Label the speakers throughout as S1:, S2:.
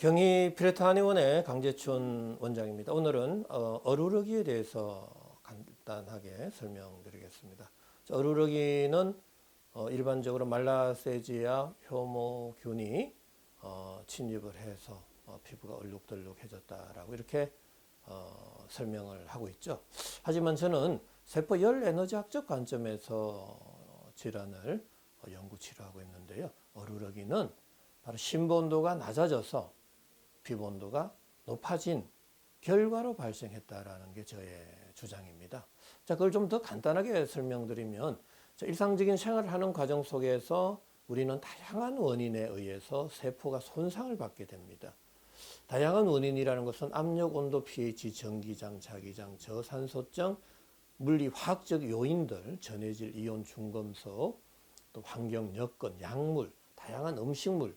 S1: 경희 피레타니원의 강재춘 원장입니다. 오늘은 어, 어루러기에 대해서 간단하게 설명드리겠습니다. 자, 어루러기는 어, 일반적으로 말라세지아 효모균이 어, 침입을 해서 어, 피부가 얼룩덜룩해졌다라고 이렇게 어, 설명을 하고 있죠. 하지만 저는 세포 열 에너지학적 관점에서 질환을 어, 연구 치료하고 있는데요. 어루러기는 바로 심부 온도가 낮아져서 피부 온도가 높아진 결과로 발생했다라는 게 저의 주장입니다. 자, 그걸 좀 더 간단하게 설명드리면 자, 일상적인 생활을 하는 과정 속에서 우리는 다양한 원인에 의해서 세포가 손상을 받게 됩니다. 다양한 원인이라는 것은 압력, 온도, pH, 전기장, 자기장, 저산소증, 물리 화학적 요인들, 전해질 이온 중금속, 또 환경 여건, 약물, 다양한 음식물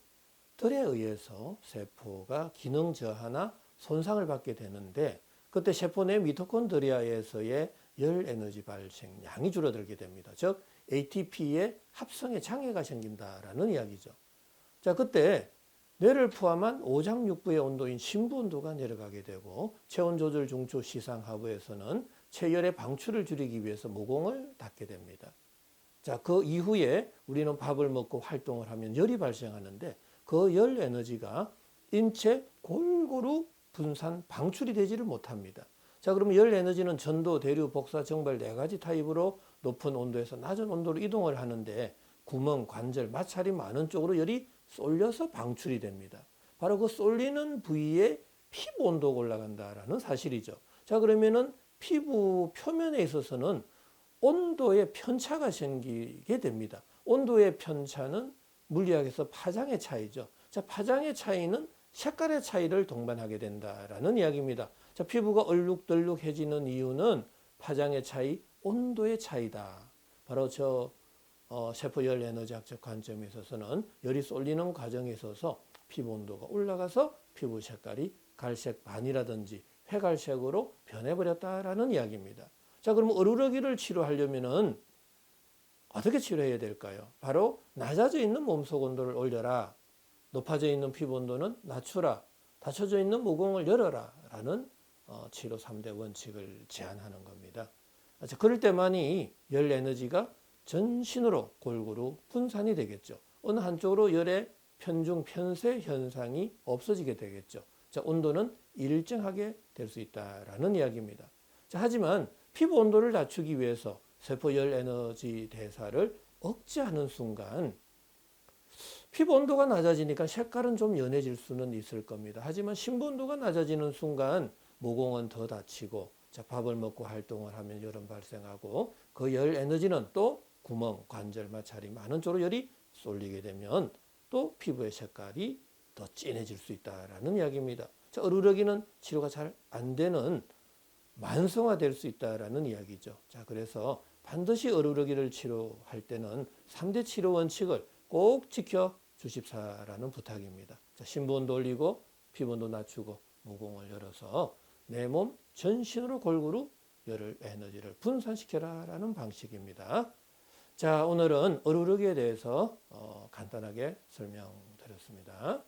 S1: 들에 의해서 세포가 기능 저하나 손상을 받게 되는데 그때 세포 내 미토콘드리아에서의 열 에너지 발생량이 줄어들게 됩니다. 즉 ATP의 합성에 장애가 생긴다라는 이야기죠. 자, 그때 뇌를 포함한 오장육부의 온도인 심부 온도가 내려가게 되고 체온 조절 중추 시상 하부에서는 체열의 방출을 줄이기 위해서 모공을 닫게 됩니다. 자, 그 이후에 우리는 밥을 먹고 활동을 하면 열이 발생하는데 그 열 에너지가 인체 골고루 분산, 방출이 되지를 못합니다. 자, 그러면 열 에너지는 전도, 대류, 복사, 정발 네 가지 타입으로 높은 온도에서 낮은 온도로 이동을 하는데 구멍, 관절, 마찰이 많은 쪽으로 열이 쏠려서 방출이 됩니다. 바로 그 쏠리는 부위에 피부 온도가 올라간다라는 사실이죠. 자, 그러면은 피부 표면에 있어서는 온도의 편차가 생기게 됩니다. 온도의 편차는 물리학에서 파장의 차이죠. 자, 파장의 차이는 색깔의 차이를 동반하게 된다라는 이야기입니다. 자, 피부가 얼룩덜룩해지는 이유는 파장의 차이, 온도의 차이다. 바로 저 어, 세포열 에너지학적 관점에 있어서는 열이 쏠리는 과정에 있어서 피부 온도가 올라가서 피부 색깔이 갈색 반이라든지 회갈색으로 변해버렸다라는 이야기입니다. 자, 그럼 어루러기를 치료하려면은 어떻게 치료해야 될까요? 바로 낮아져 있는 몸속 온도를 올려라. 높아져 있는 피부 온도는 낮추라. 닫혀져 있는 모공을 열어라. 라는 어, 치료 3대 원칙을 제안하는 겁니다. 자, 그럴 때만이 열 에너지가 전신으로 골고루 분산이 되겠죠. 어느 한쪽으로 열의 편중 편세 현상이 없어지게 되겠죠. 자, 온도는 일정하게 될 수 있다라는 이야기입니다. 자, 하지만 피부 온도를 낮추기 위해서 세포 열 에너지 대사를 억제하는 순간 피부 온도가 낮아지니까 색깔은 좀 연해질 수는 있을 겁니다. 하지만 심부 온도가 낮아지는 순간 모공은 더 다치고 자, 밥을 먹고 활동을 하면 열은 발생하고 그 열 에너지는 또 구멍, 관절, 마찰이 많은 쪽으로 열이 쏠리게 되면 또 피부의 색깔이 더 진해질 수 있다라는 이야기입니다. 자, 어루러기는 치료가 잘 안 되는 만성화될 수 있다라는 이야기죠. 자, 그래서 반드시 어루러기를 치료할 때는 3대 치료 원칙을 꼭 지켜 주십사라는 부탁입니다. 자, 심부온도 올리고 피부온도 낮추고 모공을 열어서 내 몸 전신으로 골고루 열을 에너지를 분산시켜라라는 방식입니다. 자, 오늘은 어루러기에 대해서 어, 간단하게 설명드렸습니다.